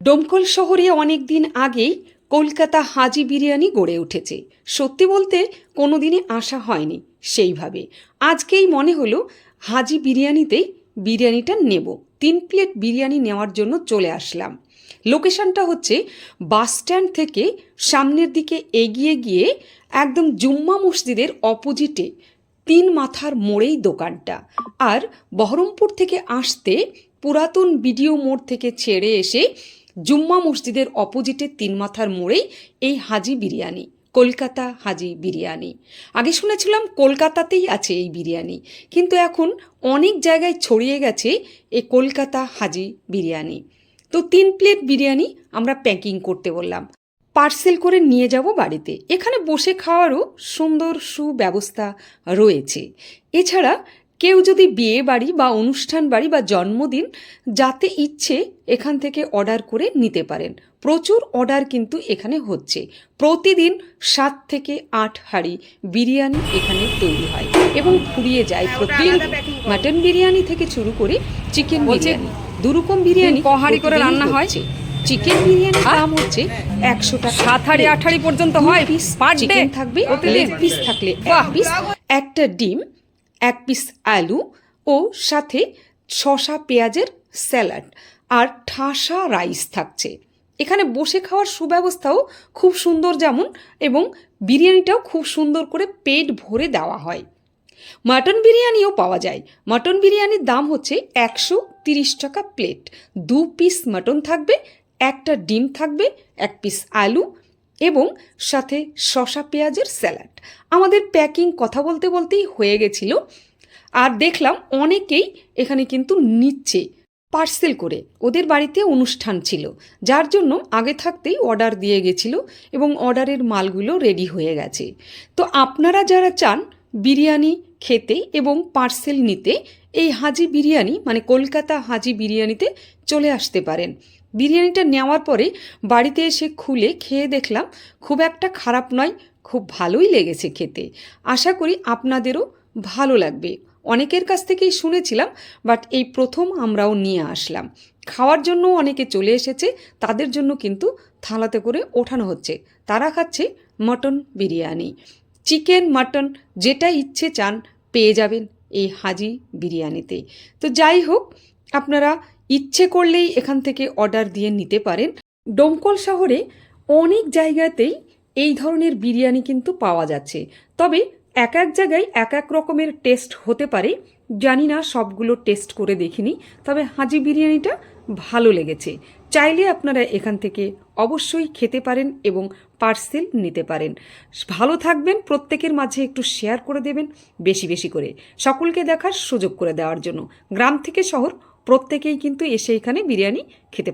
ডোমকল শহরে অনেক দিন আগেই কলকাতা হাজি বিরিয়ানি গড়ে উঠেছে। সত্যি বলতে কোনো দিনে আসা হয়নি সেইভাবে। আজকেই মনে হলো হাজি বিরিয়ানিতেই বিরিয়ানিটা নেব। তিন প্লেট বিরিয়ানি নেওয়ার জন্য চলে আসলাম। লোকেশনটা হচ্ছে বাস স্ট্যান্ড থেকে সামনের দিকে এগিয়ে গিয়ে একদম জুম্মা মসজিদের অপোজিটে তিন মাথার মোড়েই দোকানটা। আর বহরমপুর থেকে আসতে পুরাতন বিডিও মোড় থেকে ছেড়ে এসে জুম্মা মসজিদের অপোজিটে তিন মাথার মোড়েই এই হাজি বিরিয়ানি, কলকাতা হাজি বিরিয়ানি। আগে শুনেছিলাম কলকাতাতেই আছে এই বিরিয়ানি, কিন্তু এখন অনেক জায়গায় ছড়িয়ে গেছে এই কলকাতা হাজি বিরিয়ানি। তো তিন প্লেট বিরিয়ানি আমরা প্যাকিং করতে বললাম। পার্সেল করে নিয়ে যাব বাড়িতে। এখানে বসে খাওয়ারও সুন্দর সুব্যবস্থা রয়েছে। এছাড়া কেউ যদি বিয়ে বাড়ি বা অনুষ্ঠান বাড়ি বা জন্মদিন যাতে ইচ্ছে এখান থেকে অর্ডার করে নিতে পারেন। প্রচুর অর্ডার কিন্তু এখানে হচ্ছে। প্রতিদিন সাত থেকে আট হাঁড়ি বিরিয়ানি এখানে তৈরি হয় এবং ফুরিয়ে যায় প্রতিদিন মাটন বিরিয়ানি থেকে শুরু করে চিকেন বিরিয়ানি। দুরকম বিরিয়ানি ক হাঁড়ি করে রান্না হয়? চিকেন বিরিয়ানির দাম হচ্ছে একশো টাকা সাত হাঁড়ি আট হাঁড়ি পর্যন্ত হয়। পিস চিকেন থাকবে লেগ পিস থাকলে এক পিস একটা ডিম এক পিস আলু ও সাথে শশা পেঁয়াজের স্যালাড আর ঠাসা রাইস থাকছে। এখানে বসে খাওয়ার সুব্যবস্থাও খুব সুন্দর যেমন এবং বিরিয়ানিটাও খুব সুন্দর করে পেট ভরে দেওয়া হয়। মাটন বিরিয়ানিও পাওয়া যায়। মাটন বিরিয়ানির দাম হচ্ছে একশো তিরিশ টাকা প্লেট দু পিস মাটন থাকবে, একটা ডিম থাকবে, এক পিস আলু এবং সাথে শশা পেঁয়াজের স্যালাড। আমাদের প্যাকিং কথা বলতে বলতেই হয়ে গেছিল। আর দেখলাম অনেকেই এখানে কিন্তু নিচ্ছে পার্সেল করে। ওদের বাড়িতে অনুষ্ঠান ছিল, যার জন্য আগে থাকতেই অর্ডার দিয়ে গেছিল এবং অর্ডারের মালগুলো রেডি হয়ে গেছে। তো আপনারা যারা চান বিরিয়ানি খেতে এবং পার্সেল নিতে, এই হাজি বিরিয়ানি মানে কলকাতা হাজি বিরিয়ানিতে চলে আসতে পারেন। বিরিয়ানিটা নেওয়ার পরে বাড়িতে এসে খুলে খেয়ে দেখলাম খুব একটা খারাপ নয়, খুব ভালোই লেগেছে খেতে। আশা করি আপনাদেরও ভালো লাগবে। অনেকের কাছ থেকেই শুনেছিলাম, বাট এই প্রথম আমরাও নিয়ে আসলাম। খাওয়ার জন্য অনেকে চলে এসেছে, তাদের জন্য কিন্তু থালাতে করে ওঠানো হচ্ছে। তারা খাচ্ছে মটন বিরিয়ানি। চিকেন, মাটন, যেটা ইচ্ছে চান পেয়ে যাবেন এই হাজি বিরিয়ানিতে। তো যাই হোক, আপনারা ইচ্ছে করলেই এখান থেকে অর্ডার দিয়ে নিতে পারেন। ডোমকল শহরে অনেক জায়গাতেই এই ধরনের বিরিয়ানি কিন্তু পাওয়া যাচ্ছে। তবে এক এক জায়গায় এক এক রকমের টেস্ট হতে পারে। জানি না সবগুলো টেস্ট করে দেখিনি, তবে হাজি বিরিয়ানিটা ভালো লেগেছে। চাইলে আপনারা এখান থেকে অবশ্যই খেতে পারেন এবং পার্সেল নিতে পারেন। ভালো থাকবেন, প্রত্যেকের মাঝে একটু শেয়ার করে দেবেন, বেশি বেশি করে। সকলকে দেখার সুযোগ করে দেওয়ার জন্য। গ্রাম থেকে শহর প্রত্যেকেই কিন্তু এসে এখানে বিরিয়ানি খেতে